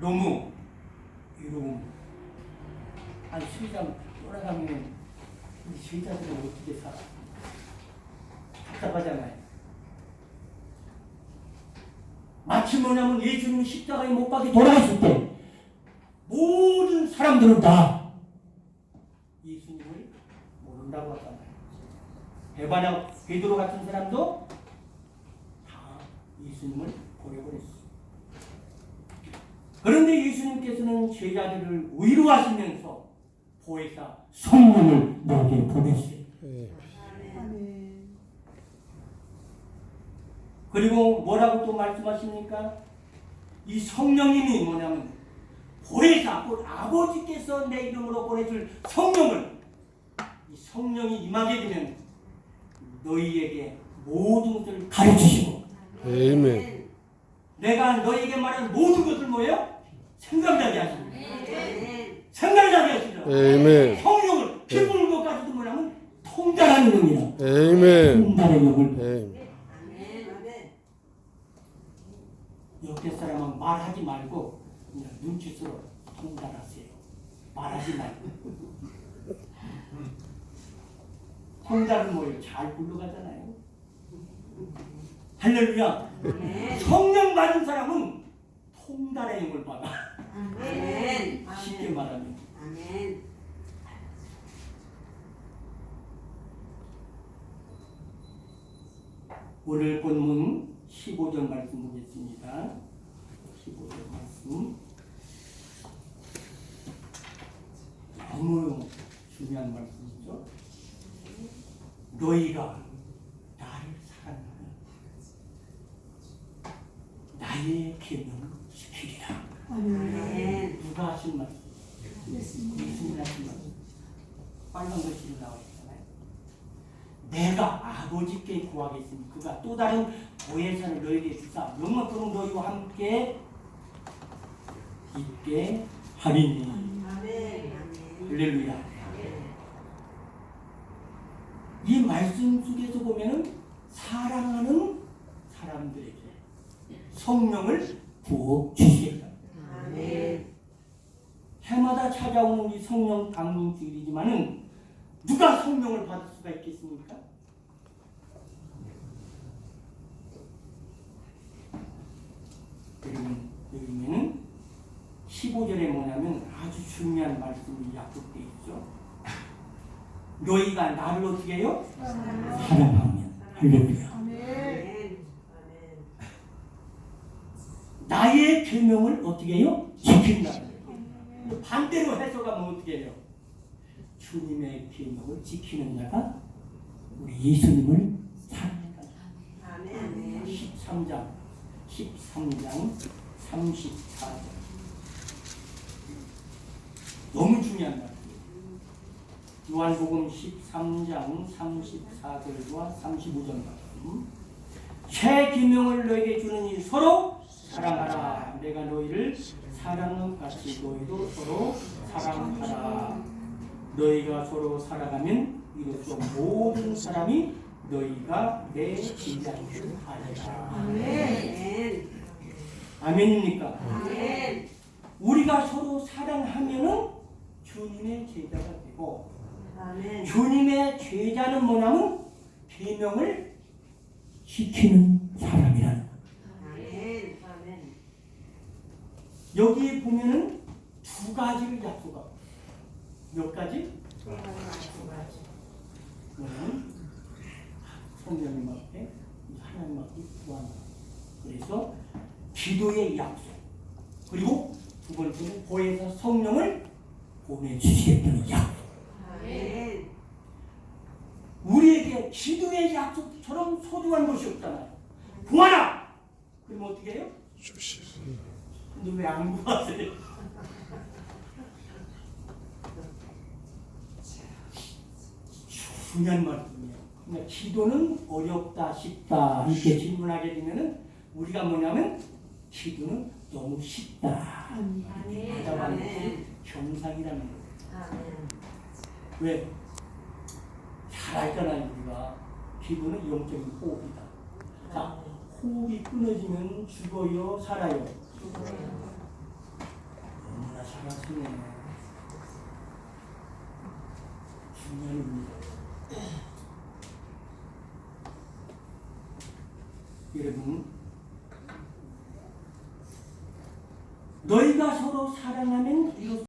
너무 외로움. 한 수리장 돌아가면 우리 제자들은 어떻게 살아? 답답하잖아요. 마치 뭐냐면 예수님이 십자가에 못 박혀 돌아갔을 때 모든 사람들은 다 예수님을 모른다고 하잖아요. 베바나 베드로 같은 사람도 다 예수님을 버려버렸어요. 그런데 예수님께서는 제자들을 위로하시면서 보혜사 성령을 너에게 보냈어요. 그리고 뭐라고 또 말씀하십니까? 이 성령님이 뭐냐면 보혜사, 곧 아버지께서 내 이름으로 보내줄 성령을 이 성령이 임하게 되면 너희에게 모든 것을 가르치시고 아멘. 내가 너희에게 말하는 모든 것을 뭐예요? 생각나게 하시고 생각나게 하시라. 아멘. 성령을 기부는 것까지도 뭐냐면 통달하는 영이라. 아멘. 통달의 영을 아멘. 옆에 사람은 말하지 말고 그냥 눈치로 통달하세요. 말하지 말고. 통달은 뭐예요? 잘 굴러가잖아요. 할렐루야. 성령 받은 사람은 통달의 영을 받아. 쉽게 말하면. 오늘 본문 15절 말씀 보겠습니다. 15절 말씀. 너무 중요한 말씀이죠. 너희가 나를 사랑하면 나의 계명을 지키리라. 누가 하신 말씀? 예수님 하신 말씀. 빨간 글씨로 나와 있잖아요. 내가 아버지께 구하겠으니 그가 또 다른 보혜사를 너희에게 주사 영원토록 너희와 함께 있게 하리니 할렐루야 이 말씀 속에서 보면은 사랑하는 사람들에게 성령을 부어 주시겠다 해마다 찾아오는 이 성령 강림 주일이지만은 누가 성령을 받을 수가 있겠습니까? 그러면 여기는 15절에 뭐냐면 아주 중요한 말씀이 약속되어 있죠. 너희가 나를 어떻게 해요? 사랑하면 할렐루야. 나의 계명을 어떻게 해요? 지킨다. 반대로 해석하면 어떻게 해요? 주님의 계명을 지키는 자가 우리 예수님을 사랑한다. 13장 13장 34절 너무 중요한 말이에요. 요한복음 13장 34절과 35절 말씀 새 기명을 너에게 주느니 서로 사랑하라. 내가 너희를 사랑한 같이 너희도 서로 사랑하라. 너희가 서로 살아가면 이로써 모든 사람이 너희가 내 제자인 줄 알리라. 아멘입니까? 우리가 서로 사랑하면은 주님의 제자가 되고 주님의 제자는 뭐냐면 계명을 지키는 사람이라는 거. 여기 보면은 두 가지를 약속하고 몇 가지? 그거는 성령님 앞에 하나님 앞에 구하는 거. 그래서 기도의 약속 그리고 두 번째는 보혜사 성령을 보내주시겠다는 약속 우리에게 기도의 약속처럼 소중한 것이 없잖아요 구하라! 그럼 어떻게 해요? 주시소. 근 데왜안 구하세요? 중요한 말씀이에요. 그러니까 기도는 어렵다, 쉽다 이렇게 질문하게 되면은 우리가 뭐냐면 기도는 너무 쉽다. 대답하는 것이 정상이라는 거예요. 왜? 잘 알잖아요 우리가 기도는 영적인 호흡이다. 자, 호흡이 끊어지면 죽어요, 살아요. 잘하시네. 중요합니다. 여러분, 너희가 서로 사랑하면 이루